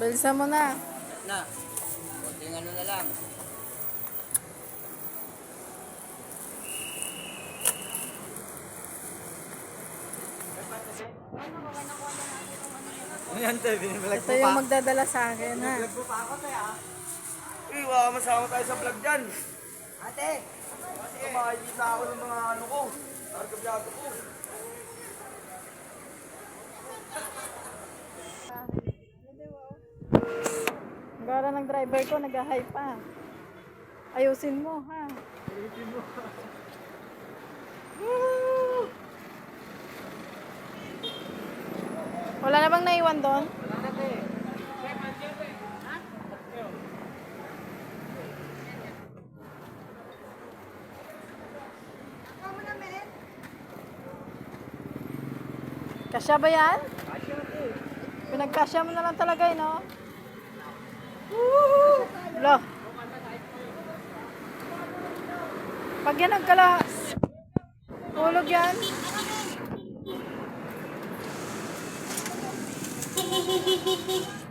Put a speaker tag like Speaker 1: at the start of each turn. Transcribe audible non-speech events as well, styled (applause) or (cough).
Speaker 1: Bilisan mo na.
Speaker 2: Na. Konting ano na lang. Ano yan, te? Binibalag
Speaker 1: Ito yung magdadala sa akin, ha?
Speaker 2: mo pa ako, te, ah. Uy, masama tayo sa vlog dyan. Ate! Kasi makikita ako ng mga ano ko. Targabyado ko.
Speaker 1: Gara ng driver ko, nag-high pa. Ayusin mo, ha? Woo! Wala na bang naiwan doon? Kasya ba yan? Pinagkasya mo na lang talaga, eh, no? Lo. Pag yan nagkala, hulog yan. (laughs)